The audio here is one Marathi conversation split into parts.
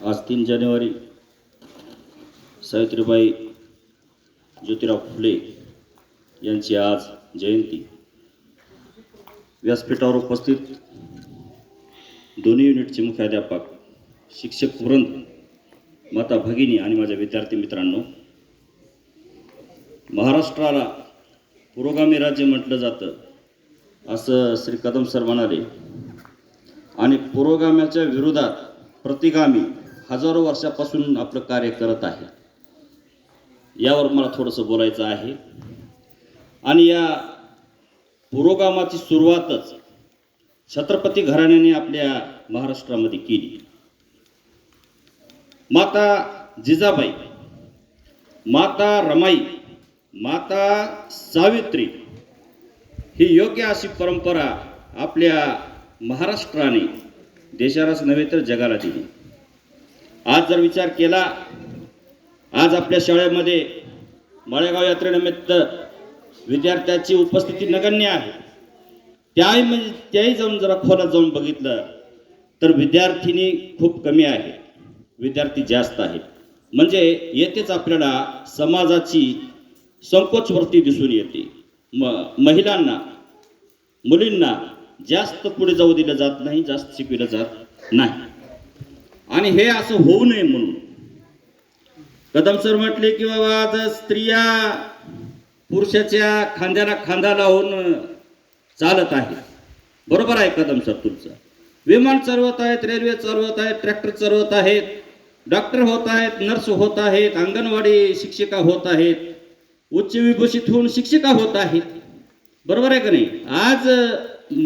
आज तीन जानेवारी. सावित्रीबाई ज्योतिराव फुले यांची आज जयंती. व्यासपीठावर उपस्थित दोन्ही युनिटचे मुख्याध्यापक शिक्षक वृंद माता भगिनी आणि माझ्या विद्यार्थी मित्रांनो महाराष्ट्राला पुरोगामी राज्य म्हटलं जातं असं श्री कदम सर म्हणाले. आणि पुरोगाम्याच्या विरोधात प्रतिगामी हजारो वर्षापासून आपलं कार्य करत आहे. यावर मला थोडंसं बोलायचं आहे. आणि या पुरोगामाची सुरुवातच छत्रपती घराण्याने आपल्या महाराष्ट्रामध्ये केली. माता जिजाबाई माता रमाई माता सावित्री ही योग्य अशी परंपरा आपल्या महाराष्ट्राने देशालाच नव्हे तर जगाला दिली. आज जर विचार केला आज आपल्या शाळेमध्ये मळेगाव यात्रेनिमित्त विद्यार्थ्याची उपस्थिती नगण्य आहे. त्याही म्हणजे त्याही जाऊन जरा खोलात जाऊन बघितलं तर विद्यार्थिनी खूप कमी आहे. विद्यार्थी जास्त आहेत म्हणजे येथेच आपल्याला समाजाची संकोचवृत्ती दिसून येते. म महिलांना मुलींना जास्त पुढे जाऊ दिलं जात नाही जास्त शिकविलं जात नाही. आणि हे असं होऊ नये म्हणून. कदम सर म्हटले की बाबा आज स्त्रिया पुरुषाच्या खांद्याला खांदा लावून चालत आहे. बरोबर आहे कदम सर तुमचं. विमान चालवत आहेत रेल्वे चालवत आहेत ट्रॅक्टर चालवत आहेत डॉक्टर होत आहेत नर्स होत आहेत अंगणवाडी शिक्षिका होत आहेत उच्च विभूषित होऊन शिक्षिका होत आहेत. बरोबर आहे का नाही? आज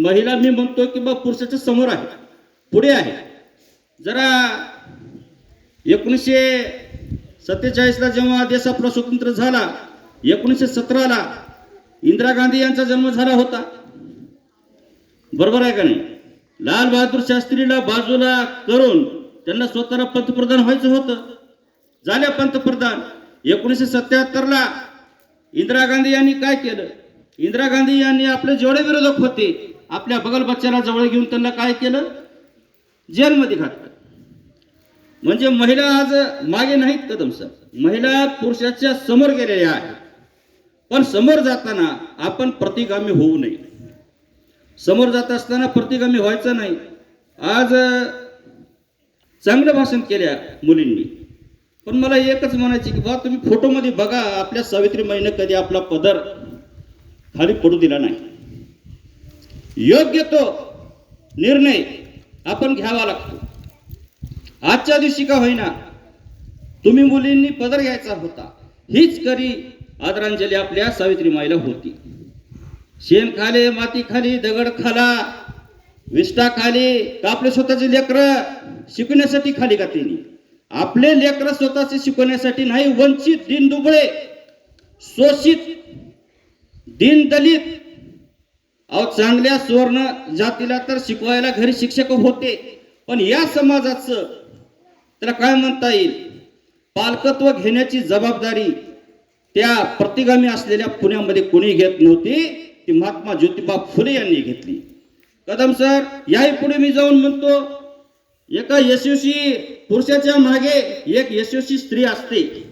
महिला मी म्हणतो की बा पुरुषाच्या समोर आहे पुढे आहे. जरा एकोणीसशे सत्तेचाळीसला जेव्हा देश आपला स्वतंत्र झाला एकोणीसशे सतराला इंदिरा गांधी यांचा जन्म झाला होता. बरोबर आहे का नाही? लाल बहादूर शास्त्रीला बाजूला करून त्यांना स्वतःला पंतप्रधान व्हायचं होतं. झाल्या पंतप्रधान. एकोणीसशे सत्याहत्तरला इंदिरा गांधी यांनी काय केलं? इंदिरा गांधी यांनी आपले जेवढे विरोधक होते आपल्या बगल बच्च्याला जवळ घेऊन त्यांना काय केलं? जेलमध्ये घातलं. म्हणजे महिला आज मागे नाहीत कदम सर महिला पुरुषाच्या समोर गेलेल्या आहेत. पण समोर जाताना आपण प्रतिगामी होऊ नये. समोर जात असताना प्रतिगामी व्हायचं नाही. आज चांगलं भाषण केल्या मुलींनी. पण मला एकच म्हणायची की बा तुम्ही फोटोमध्ये बघा आपल्या सावित्रीबाईनं कधी आपला पदर खाली पडू दिला नाही. योग्य तो निर्णय आपण घ्यावा लागतो. आजच्या दिवशी का होईना तुम्ही मुलींनी पदर घ्यायचा होता. हीच करी आदरांजली आपल्या सावित्री माईला होती. शेण खाले माती खाली दगड खाला विष्टा खाली का आपले स्वतःचे लेकरं शिकण्यासाठी खाली का त्यांनी आपले लेकरं स्वतःचे शिकवण्यासाठी नाही वंचित दिन दुबळे शोषित दिन दलित अहो चांगल्या सुवर्ण जातीला तर शिकवायला घरी शिक्षक होते. पण या समाजाचं त्याला काय म्हणता येईल? पालकत्व घेण्याची जबाबदारी त्या प्रतिगामी असलेल्या पुण्यामध्ये कोणी घेत नव्हती ती महात्मा ज्योतिबा फुले यांनी घेतली. कदम सर याही पुढे मी जाऊन म्हणतो एका यशस्वी पुरुषाच्या मागे एक यशस्वी स्त्री असते.